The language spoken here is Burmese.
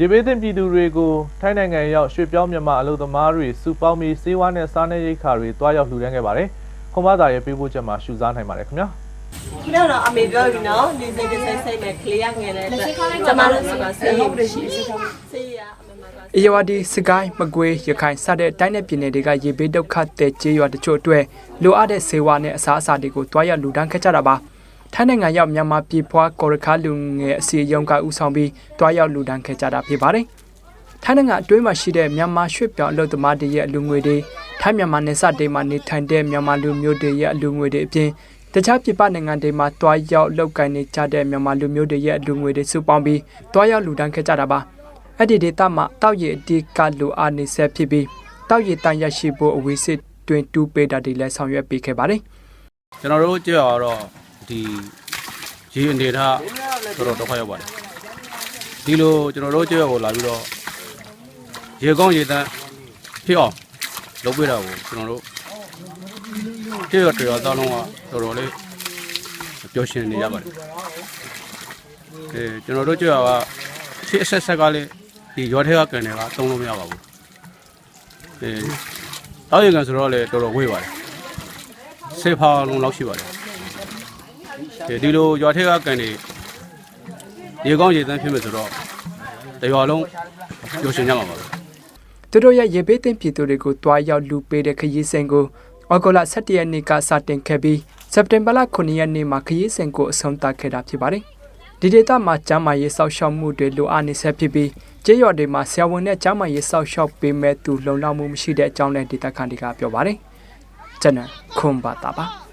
ရေဘေးသင့်ပြည်သူတွေကိုထိုင်းနိုင်ငံရောက်ရွှေ့ပြောင်းမြန်မာအလုပ်သမားတွေစုပေါင်းပြီးစေဝါနဲ့စားနပ်ရိက္ခာတွေတွားရောက်လှူဒန်းခဲ့ပါတယ်။ခွန်မသားရဲ့ပေးပို့ချက်မှာရှုစားနိုင်ပါတယ်ခင်ဗျာ။ခုနကတော့အမေပြောပြီနော်ဒီစိတ်တစ်စိတ်စိတ်နဲ့ကလေးရငယ်တဲ့အတွက်ကျမတို့ဆိုတာဆေးရုံရှိဆေးရအမေမကအေယဝတီစကိုင်းမကွေးရခိုင်စတဲ့တိုင်းနယ်ပြည်နယ်တွေကရေဘေးဒုက္ခတဲ့ကြေးရွာတချို့အတွက်လိုအပ်တဲ့ဆေးဝါးနဲ့အစားအစာတွေကိုတွားရောက်လူဒန်းခဲ့ကြတာပါ ထိုင်းနိုင်ငံရောက်မြန်မာပြည်ဖွားကော်ရခါလူငယ်အစီအရုံးကဦးဆောင်ပြီးတွားရောက်လူဒန်းခဲ့ကြတာဖြစ်ပါတယ်ထိုင်းနိုင်ငံအတွင်းမှာရှိတဲ့မြန်မာရွှေ့ပြောင်းအလုပ်သမားတွေရဲ့အလူငွေတွေထိုင်းမြန်မာနယ်စပ်တွေမှာနေထိုင်တဲ့မြန်မာလူမျိုးတွေရဲ့အလူငွေတွေအပြင်တခြားပြည်ပနိုင်ငံတွေမှာတွားရောက်လုပ်ကိုင်နေကြတဲ့မြန်မာလူမျိုးတွေရဲ့အလူငွေတွေစုပေါင်းပြီးတွားရောက်လူဒန်းခဲ့ကြတာပါအဲ့ဒီဒေတာမှာတောက်ရည်အတိကလိုအားနေဆက်ဖြစ်ပြီးတောက်ရည်တန်ရရှိဖို့အဝေးစစ်တွင်တူးပေးတာတွေလည်းဆောင်ရွက်ပေးခဲ့ပါတယ်ကျွန်တော်တို့ကြောက်ရတော့ ဒီရေအနေထားတော်တော်ဒုက္ခရောက်ပါတယ်ဒီလိုကျွန်တော်တို့ကြောက်ရကိုလာပြီးတော့ရေကောင်းရေတန်းဖြစ်အောင်လုပ်ပေးတာကိုကျွန်တော်တို့ကြောက်ရတော်တော်လုံးကတော်တော်လေးပျော်ရွှင်နေရပါတယ်အဲကျွန်တော်တို့ကြောက်ရကရှေ့အဆက်ဆက်ကလေးဒီရောထဲကကန်တွေကသုံးလို့မရပါဘူးအဲတောက်ရကန်ဆိုတော့လေတော်တော်ဝေးပါတယ်စေဖာလုံးလောက်ရှိပါတယ် ဒီဒီလိုရွာထက်ကကန်နေရေကောင်းရေသန်းဖြစ်မယ်ဆိုတော့တရွာလုံးပျော်ရွှင်ကြမှာပါပဲသူတို့ရဲ့ရေပေးတင်ပြည်သူတွေကိုတွားရောက်လူပေးတဲ့ခရီးစဉ်ကိုအော်ဂိုလာ17ရက်နေ့ကစတင်ခဲ့ပြီးစက်တင်ဘာလ9ရက်နေ့မှာခရီးစဉ်ကိုအဆုံးသတ်ခဲ့တာဖြစ်ပါတယ်ဒီဒေတာမှာကျမ်းမာရေးစောင့်ရှောက်မှုတွေလိုအပ်နေဆက်ဖြစ်ပြီးကျေးရွာတွေမှာဆရာဝန်နဲ့ကျမ်းမာရေးစောင့်ရှောက်ပေးမဲ့သူလုံလောက်မှုမရှိတဲ့အကြောင်းနဲ့ဒေတာခန်တွေကပြောပါတယ်ကျွန်တော်ခွန်ပါတာပါ